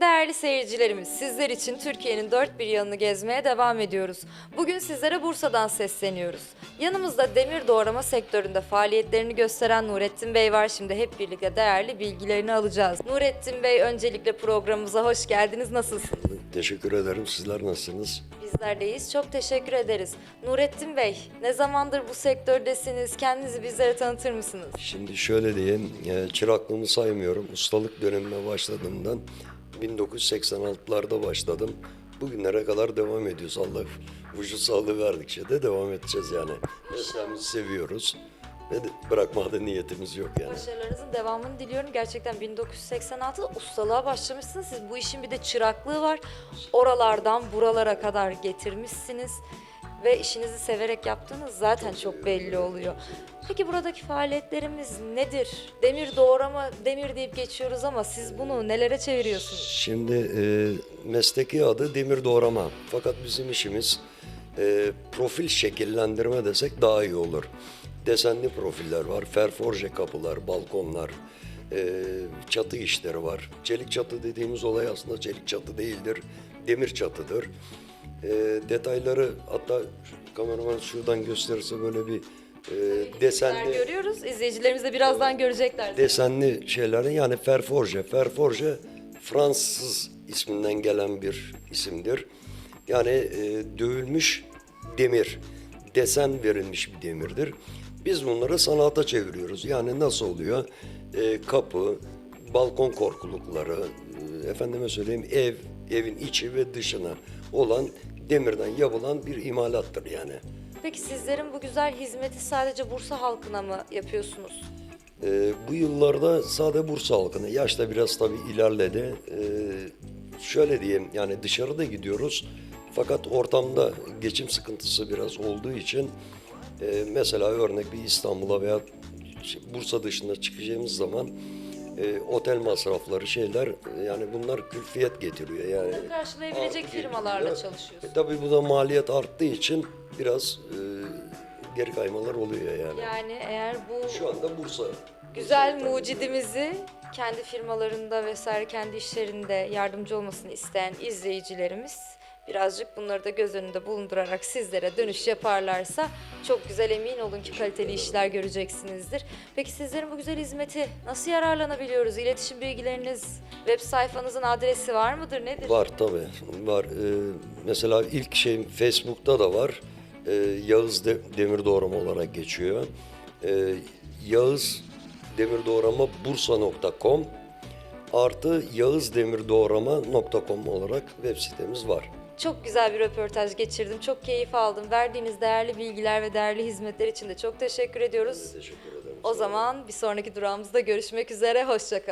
Değerli seyircilerimiz, sizler için Türkiye'nin dört bir yanını gezmeye devam ediyoruz. Bugün sizlere Bursa'dan sesleniyoruz. Yanımızda demir doğrama sektöründe faaliyetlerini gösteren Nurettin Bey var. Şimdi hep birlikte değerli bilgilerini alacağız. Nurettin Bey öncelikle programımıza hoş geldiniz. Nasılsınız? Teşekkür ederim. Sizler nasılsınız? Bizler deyiz. Çok teşekkür ederiz. Nurettin Bey, ne zamandır bu sektördesiniz? Kendinizi bizlere tanıtır mısınız? Şimdi şöyle diyeyim, e, çıraklığımı saymıyorum. Ustalık dönemine başladığımdan 1986'larda başladım. Bugünlere kadar devam ediyoruz. Allah vücut sağlığı verdikçe de devam edeceğiz yani. Mesleğimizi seviyoruz ve bırakmada niyetimiz yok yani. Başarılarınızın devamını diliyorum. Gerçekten 1986'da ustalığa başlamışsınız. Siz bu işin bir de çıraklığı var. Oralardan buralara kadar getirmişsiniz. Ve işinizi severek yaptığınız zaten çok belli oluyor. Peki buradaki faaliyetlerimiz nedir? Demir doğrama, demir deyip geçiyoruz ama siz bunu nelere çeviriyorsunuz? Şimdi e, mesleki adı demir doğrama. Fakat bizim işimiz e, profil şekillendirme desek daha iyi olur. Desenli profiller var, ferforje kapılar, balkonlar, e, çatı işleri var. Çelik çatı dediğimiz olay aslında çelik çatı değildir, demir çatıdır. E, detayları hatta kameraman şuradan gösterirse böyle bir e, desenli görüyoruz. İzleyicilerimiz de birazdan görecekler. desenli şeylerin yani ferforje. Ferforje Fransız isminden gelen bir isimdir. Yani e, dövülmüş demir, desen verilmiş bir demirdir. Biz bunları sanata çeviriyoruz. Yani nasıl oluyor? E, kapı, balkon korkulukları, e, efendime söyleyeyim ev, evin içi ve dışına olan demirden yapılan bir imalattır yani. Peki sizlerin bu güzel hizmeti sadece Bursa halkına mı yapıyorsunuz? Ee, bu yıllarda sade Bursa halkına, yaş da biraz tabii ilerledi. Ee, şöyle diyeyim, yani dışarıda gidiyoruz. Fakat ortamda geçim sıkıntısı biraz olduğu için e, mesela örnek bir İstanbul'a veya Bursa dışında çıkacağımız zaman e, otel masrafları şeyler e, yani bunlar külfiyet getiriyor yani. Karşılayabilecek Artı firmalarla getiriyor. çalışıyorsunuz. E, tabii bu da maliyet arttığı için biraz e, geri kaymalar oluyor yani. Yani eğer bu Şu anda Bursa. güzel mucidimizi kendi firmalarında vesaire kendi işlerinde yardımcı olmasını isteyen izleyicilerimiz birazcık bunları da göz önünde bulundurarak sizlere dönüş yaparlarsa çok güzel emin olun ki kaliteli işler göreceksinizdir. Peki sizlerin bu güzel hizmeti nasıl yararlanabiliyoruz? İletişim bilgileriniz, web sayfanızın adresi var mıdır? Nedir? Var tabii. Var. Ee, mesela ilk şeyim Facebook'ta da var. Ee, Yağız De- Demir Doğrama olarak geçiyor. Ee, Yağız Demir Doğrama Bursa.com artı yağızdemirdorama.com olarak web sitemiz var. Çok güzel bir röportaj geçirdim. Çok keyif aldım. Verdiğiniz değerli bilgiler ve değerli hizmetler için de çok teşekkür ediyoruz. Teşekkür ederim. O zaman bir sonraki durağımızda görüşmek üzere. Hoşçakalın.